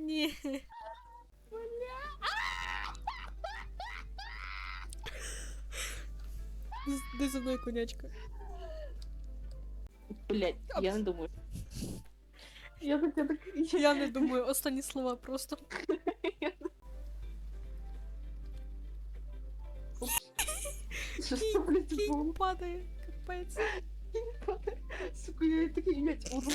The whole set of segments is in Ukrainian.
Ні. Де за мною конячка? Блять, я не думаю. Я так, я так, Я не думаю, останні слова просто. Що ж це, блядь, Кінь було? падає, капець. Сука, я такий, блядь, урод.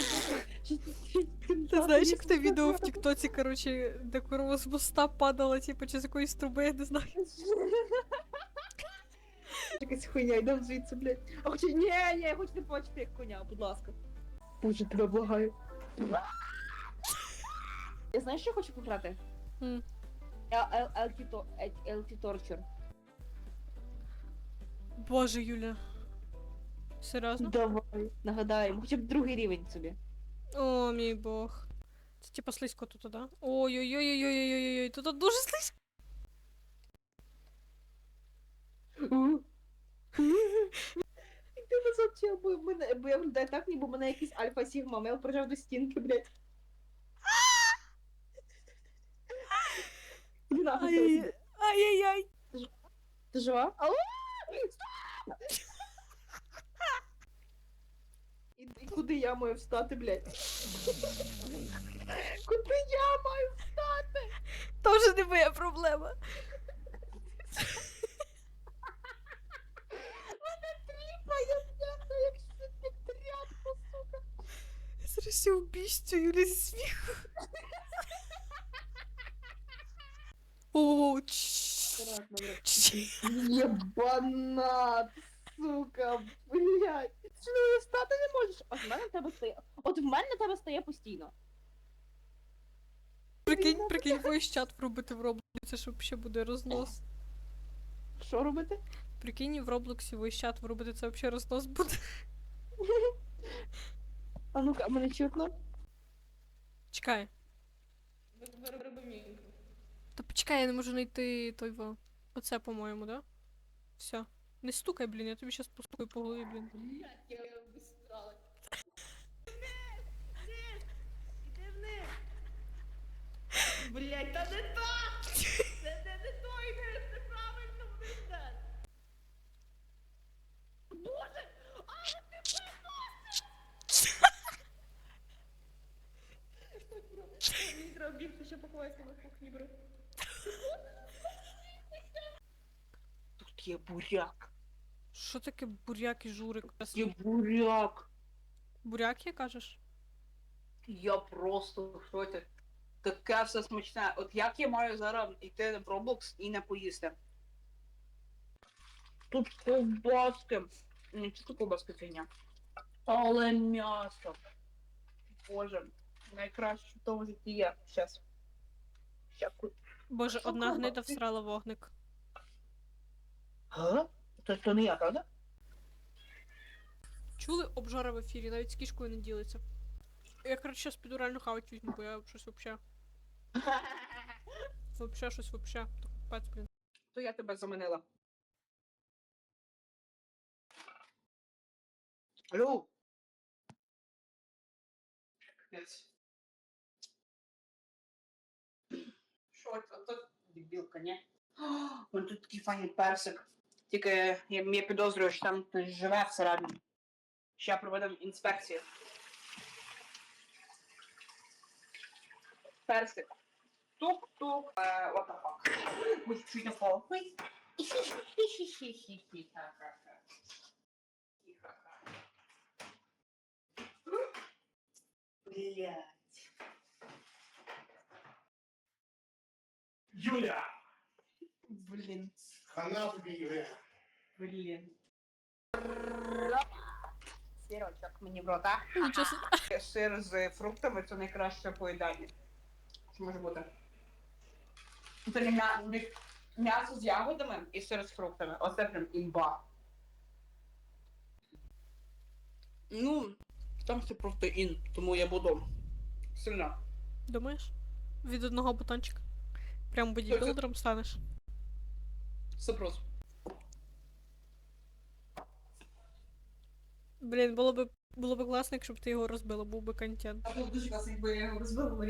Ти знаєш, як те відео в Тіктоці, коротше, де корова з моста падала, типу, чи з якоїсь труби, я не знаю. Якась хуйня, йдем звідси, блядь. А хоча, ні, ні, я хочу не побачити як коня, будь ласка. Боже, тебе благаю. Я знаєш, що я хочу пограти? М. LT Torture. Боже, Юля. Серйозно? Давай. Нагадаємо, хоча б другий рівень собі. О, мій бог. Це типа слизько тут, да? Ой-ой-ой-ой-ой-ой-ой, тут дуже слизько. Ти назад чого, бо мене, бо я виглядаю так, ніби мене якийсь альфа-сігма, мел прижав до стінки, блядь. Ай-яй-яй. Ти жива? Алло! я маю встати, блядь? Куди я маю встати? Тоже не моя проблема. Тріпає, бляха, як щось тряпка, сука. Я зараз все убійцю, Юля, зі сміху. О, чш. Єбанат, сука, блядь. Ти не встати не можеш. От в мене в тебе стає. От в мене в тебе стає постійно. Прикинь, прикинь, voice чат пробити в Роблоксі, це ж взагалі буде рознос. Що робити? Прикинь, в Роблоксі voice чат вробити, це взагалі рознос буде. А ну-ка, а мене чутно? Чекай. Та почекай, я не можу знайти той во. Оце, по-моєму, да? Все. Не стукай, блін, я тобі щас постукаю по голові, блін. Блять, та не так! Це не, не той вниз, неправильно вниз. Боже! А ти приносиш! Мені треба бігти, ще поховайся на кухні, бро. Тут Є буряк. Що таке буряк і журик? Є буряк. Буряк, я кажеш? Я просто в шоці. Таке все смачне. От як я маю зараз йти в Roblox і не поїсти? Тут ковбаски. Не чисто ковбаски фігня. Але м'ясо. Боже, найкраще в тому житті є. Щас. Ща Боже, одна гнида всрала вогник. Га? Це, це не я, правда? Чули обжора в ефірі, навіть з кішкою не ділиться. Я, коротше, щас піду реально хавать візьму, бо я щось вообще. Вообще щось вообще. Капець, блін. То я тебе заманила. Алло. Капець. Що це? Це дебілка, ні? Вон тут такий файний персик. Тільки я, я підозрюю, що там хтось живе всередині. Ще проведемо інспекцію. Персик. Тук-тук. Е, what the fuck? Ой, чуть не впав. Ой. Хі-хі-хі-хі-хі-ха-ха-ха. Хі-ха-ха. Блядь. Юля! Блін. Хана тобі, Юля. Блін. Сирочок мені в рота. Нічого собі. Сир з фруктами це найкраще поїдання. Що може бути? Це м'я- м'ясо з ягодами і сир з фруктами. Оце прям імба. Ну, там все протеїн, тому я буду сильно. Думаєш? Від одного бутончика. Прям бодібілдером станеш. Запрос. Блін, було би було б класно, якщо б ти його розбила, був би контент. А було дуже класно, якби я його розбила.